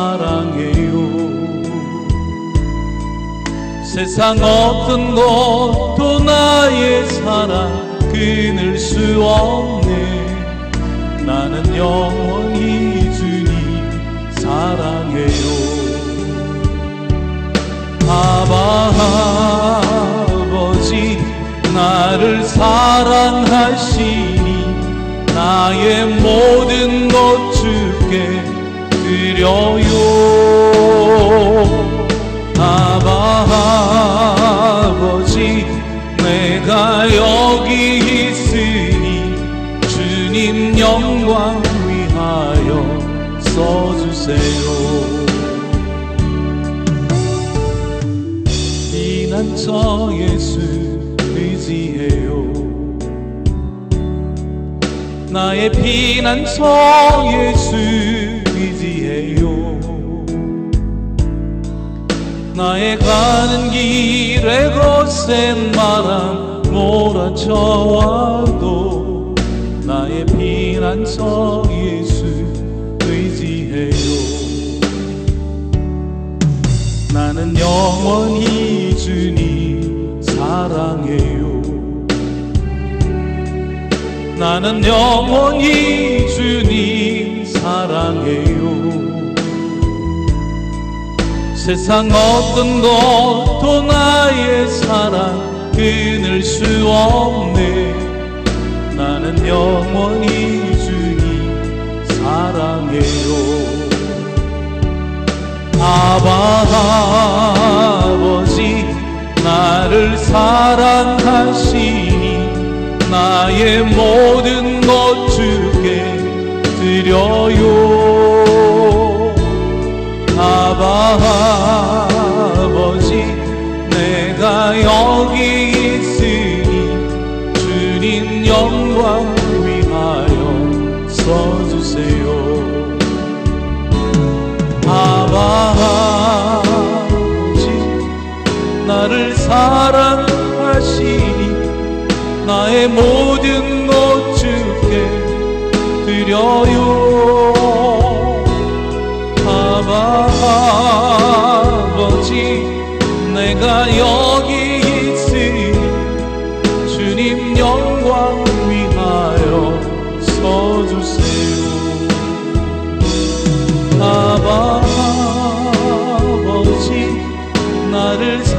사랑해요. 세상 어떤 것도 나의 사랑 끊을 수 없네. 나는 영원히 주님 사랑해요. 아바 아버지 나를 사랑하시니 나의 모든 것 주께 드려요 내가 여기 있으니 주님 영광 위하여 써주세요. 피난처 예수 의지해요. 나의 피난처 예수 의지해요. 나의 가는 길에 거센 바람 몰아쳐와도 나의 피난처 예수 의지해요. 나는 영원히 주님 사랑해요. 나는 영원히 주님 사랑해요. 세상 어떤 것도 나의 사랑 끊을 수 없네. 나는 영원히 주님 사랑해요. 아바 아버지 나를 사랑하시니 나의 모든 것 주께 드려요 나를 사랑하시니 나의 모든 것 주께 드려요. 아버지 내가 여기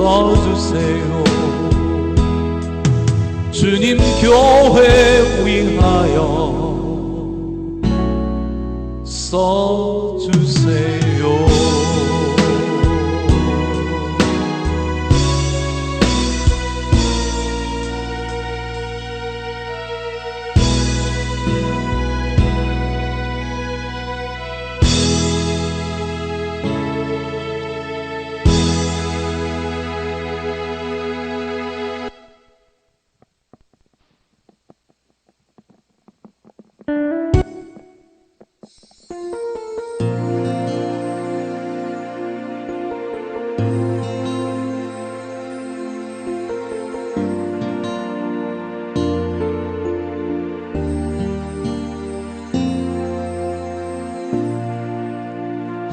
써주세요. 주님 교회 위하여 써주세요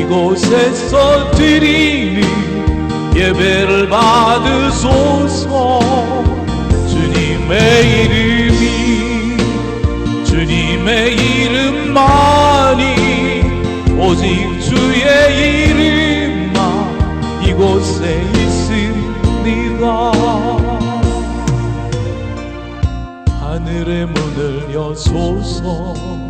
이곳에서 드리는 예배를 받으소서. 주님의 이름이 주님의 이름만이 오직 주의 이름만 이곳에 있습니다 하늘의 문을 여소서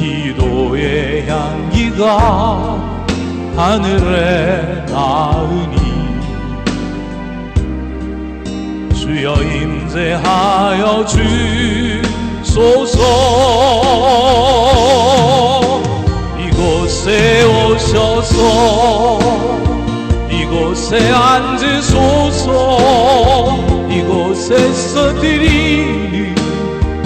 기도의 향기가 하늘에 닿으니 주여 임재하여 주소서. 이곳에 오셔서 이곳에 앉으소서. 이곳에서 드리는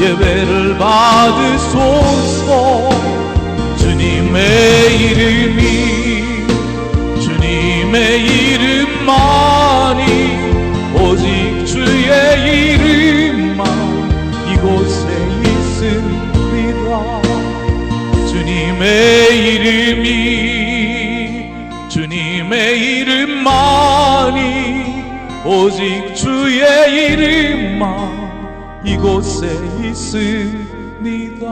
예배를 받으소서. 주님의 이름이 주님의 이름만이 오직 주의 이름만 이곳에 있습니다. 주님의 이름이 주님의 이름만이 오직 주의 이름만 이곳에 있습니다